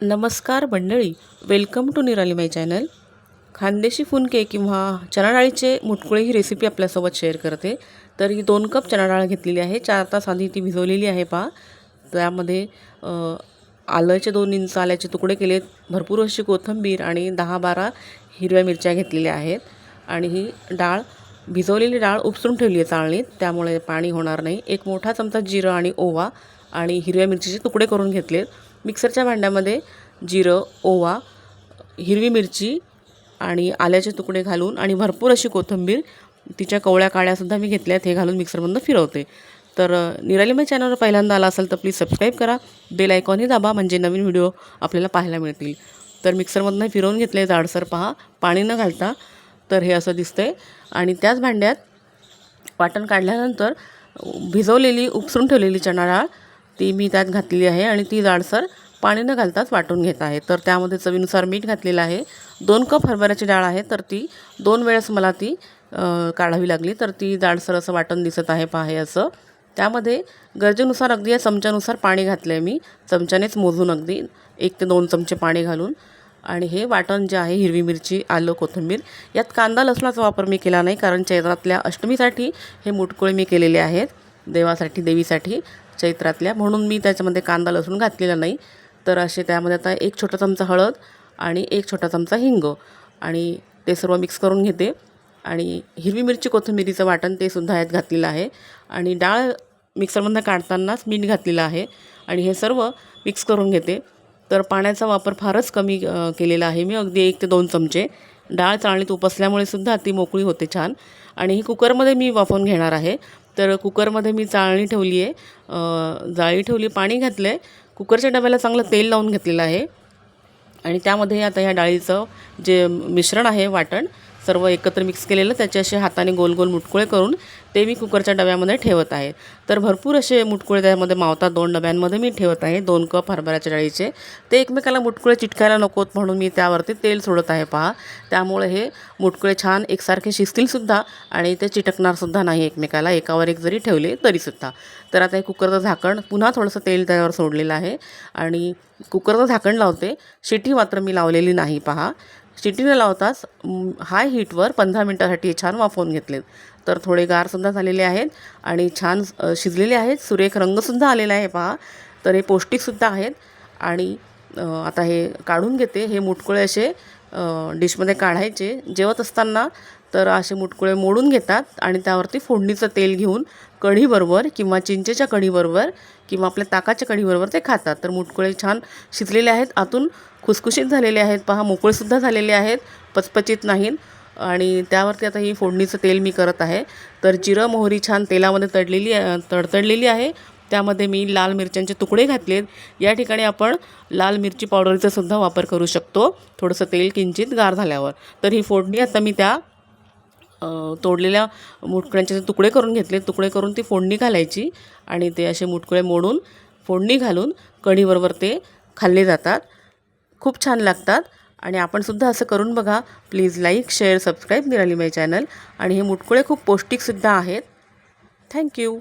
नमस्कार मंडळी welcome to निराली माय चॅनल खानदेशी फुनके किंवा चणाडाळीचे मुटकुळे ही रेसिपी आपल्यासोबत शेअर करते. तर ही दोन कप चणाडाळ घेतलेली आहे. चार तास आधी ती भिजवलेली आहे पहा. त्यामध्ये आलंचे दोन इंच आल्याचे तुकडे केलेत भरपूर अशी कोथिंबीर आणि दहा बारा हिरव्या मिरच्या घेतलेल्या आहेत. आणि ही डाळ भिजवलेली डाळ उपसून ठेवली आहे चाळणीत. त्यामुळे पाणी होणार नाही. एक मोठा चमचा जिरं आणि ओवा आणि हिरव्या मिरचीचे तुकडे करून घेतलेत. मिक्सरच्या भांड्यामध्ये जिरं ओवा हिरवी मिरची आणि आल्याचे तुकडे घालून आणि भरपूर अशी कोथिंबीर तिच्या कवळ्या काळ्यासुद्धा मी घेतल्यात हे घालून मिक्सरमधून फिरवते. तर निरालिमय निराली चॅनलवर पहिल्यांदा आला असेल तर प्लीज सबस्क्राईब करा. बेल आयकॉनही दाबा म्हणजे नवीन व्हिडिओ आपल्याला पाहायला मिळतील. तर मिक्सरमधनं फिरवून घेतले जाडसर पहा पाणी न घालता. तर हे असं दिसतंय. आणि त्याच भांड्यात वाटण काढल्यानंतर भिजवलेली उपसून ठेवलेली चणा डाळ ती मी त्यात घातलेली आहे आणि ती जाडसर पाणी न घालताच वाटून घेत आहे. तर त्यामध्ये चवीनुसार मीठ घातलेलं आहे. दोन कप हरभऱ्याची डाळ आहे तर ती दोन वेळेस मला ती काढावी लागली. तर ती जाडसर असं वाटण दिसत आहे पहा हे असं. त्यामध्ये गरजेनुसार अगदी या चमच्यानुसार पाणी घातलं आहे मी. चमच्यानेच मोजून अगदी एक ते दोन चमचे पाणी घालून. आणि हे वाटण जे आहे हिरवी मिरची आलं कोथिंबीर यात कांदा लसणाचा वापर मी केला नाही कारण चैत्रातल्या अष्टमीसाठी हे मुटकुळे मी केलेले आहेत. देवासाठी देवीसाठी. चैत्रातल्या. म्हणून मी त्याच्यामध्ये कांदा लसूण घातलेला नाही. तर असे त्यामध्ये आता एक छोटा चमचा हळद आणि एक छोटा चमचा हिंग आणि ते सर्व मिक्स करून घेते. आणि हिरवी मिरची कोथिंबिरीचं वाटण ते सुद्धा यात घातलेलं आहे. आणि डाळ मिक्सरमधनं काढतानाच मीठ घातलेलं आहे. आणि हे सर्व मिक्स करून घेते. तर पाण्याचा वापर फारच कमी केलेला आहे मी. अगदी एक ते दोन चमचे. डाळ चाळणीत उपसल्यामुळे सुद्धा ती मोकळी होते छान. आणि ही कुकरमध्ये मी वाफवून घेणार आहे. तर कुकरमध्ये मी चाळणी ठेवली आहे जाळी ठेवली पाणी घातलं आहे कुकरच्या डब्याला चांगलं तेल लावून घेतलेलं आहे. आणि त्यामध्ये आता ह्या डाळीचं जे मिश्रण आहे वाटण सर्व एकत्र मिक्स केलेलं त्याचे असे हाताने गोल गोल मुटकुळे करून ते मी कुकरच्या डब्यामध्ये ठेवत आहे. तर भरपूर असे मुटकुळे त्यामध्ये मावतात दोन डब्यांमध्ये मी ठेवत आहे. दोन कप हरभऱ्याच्या डाळीचे. ते एकमेकाला मुटकुळे चिटकायला नकोत म्हणून मी त्यावरती तेल सोडत आहे पहा. त्यामुळे हे मुटकुळे छान एकसारखे शिजतीलसुद्धा आणि ते चिटकणारसुद्धा नाही एकमेकाला. एकावर एक जरी ठेवले तरीसुद्धा तर आता हे कुकरचं झाकण पुन्हा थोडंसं तेल त्यावर सोडलेलं आहे. आणि कुकरचं झाकण लावते. शिटी मात्र मी लावलेली नाही पहा. शिटी लावताच हाय हीटवर पंधरा मिनटासाठी हे छान वाफवून घेतलेत. तर थोडे गारसुद्धा झालेले आहेत आणि छान शिजलेले आहेत. सुरेख रंगसुद्धा आलेला आहे पहा. तर हे पौष्टिकसुद्धा आहेत. आणि आता हे काढून घेते. हे मुटकुळे असे डिशमध्ये काढायचे. जेवत असताना तर असे मुटकुळे मोडून घेतात आणि त्यावरती फोडणीचं तेल घेऊन कढीबरोबर किंवा चिंचेच्या कढीबरोबर किंवा आपल्या ताकाच्या कढीबरोबर ते खातात. तर मुटकुळे छान शिजलेले आहेत. आतून खुसखुशीत झालेले आहेत. पहा मोकळेसुद्धा झालेले आहेत. पचपचित नाहीत. आणि त्यावरती आता ही फोडणीचं तेल मी करत आहे. तर जिरं मोहरी छान तेलामध्ये तडलेली तडतडलेली आहे. त्यामध्ये मी लाल मिरच्यांचे तुकडे घातलेत. या ठिकाणी आपण लाल मिरची पावडरचा सुद्धा वापर करू शकतो. थोडंसं तेल किंचित गार झाल्यावर. तर ही फोडणी आता मी त्या तोडलेल्या मुटकळ्यांचे जे तुकडे करून घेतले तुकडे करून ती फोडणी घालायची आणि ते असे मुटकुळे मोडून फोडणी घालून कढीबरोबर ते खाल्ले जातात. खूप छान लागतात आणि आपण सुद्धा असं करून बघा. प्लीज लाईक शेअर सबस्क्राईब निराली माय चॅनल आणि हे मुटकुळे खूप पौष्टिकसुद्धा आहेत. थँक्यू